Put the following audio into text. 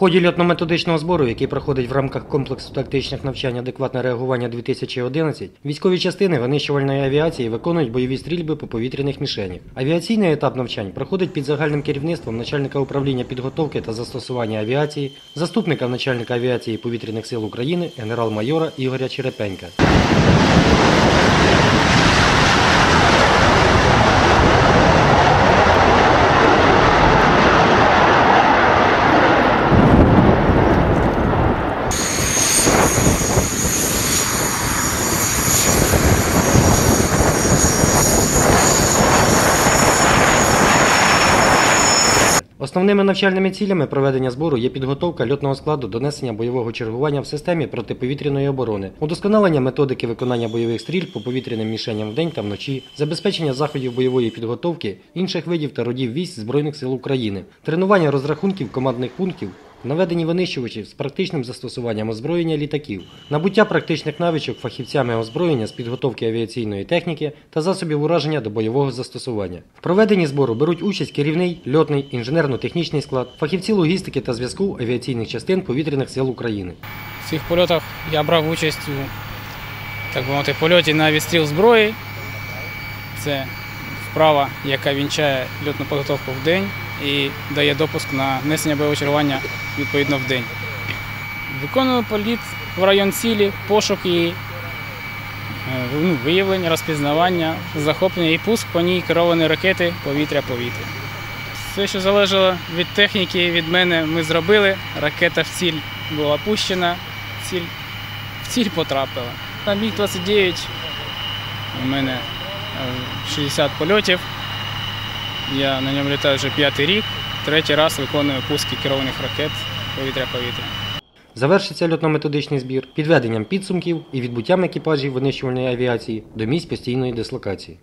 Ході льотно-методичного збору, який проходить в рамках комплексу тактичних навчань адекватне реагування 2011, військові частини винищувальної авіації виконують бойові стрільби по повітряних мішенях. Авіаційний етап навчань проходить під загальним керівництвом начальника управління підготовки та застосування авіації, заступника начальника авіації повітряних сил України генерал-майора Ігоря Черепенка. Основними навчальними цілями проведення збору є підготовка льотного складу до несення бойового чергування в системі протиповітряної оборони, удосконалення методики виконання бойових стріль по повітряним мішеням вдень та вночі, забезпечення заходів бойової підготовки інших видів та родів військ Збройних сил України, тренування розрахунків командних пунктів, наведені винищувачів з практичним застосуванням озброєння літаків, набуття практичних навичок фахівцями озброєння з підготовки авіаційної техніки та засобів ураження до бойового застосування. В проведенні збору беруть участь керівний, льотний, інженерно-технічний склад, фахівці логістики та зв'язку авіаційних частин повітряних сил України. В цих польотах я брав участь у так би мовити, польоті на відстріл зброї. Це вправа, яка вінчає льотну підготовку в день і дає допуск на несення бойового чергування відповідно в день. Виконую політ в район цілі, пошук її, е, ну, виявлення, розпізнавання, захоплення і пуск по ній керованої ракети повітря-повітря. Все, що залежало від техніки, від мене, ми зробили. Ракета в ціль була пущена, ціль, в ціль потрапила. На Міг-29 у мене 60 польотів. Я на ньому літаю вже п'ятий рік. Третій раз виконую пуски керованих ракет повітря-повітря. Завершиться льотно-методичний збір підведенням підсумків і відбуттям екіпажів винищувальної авіації до місць постійної дислокації.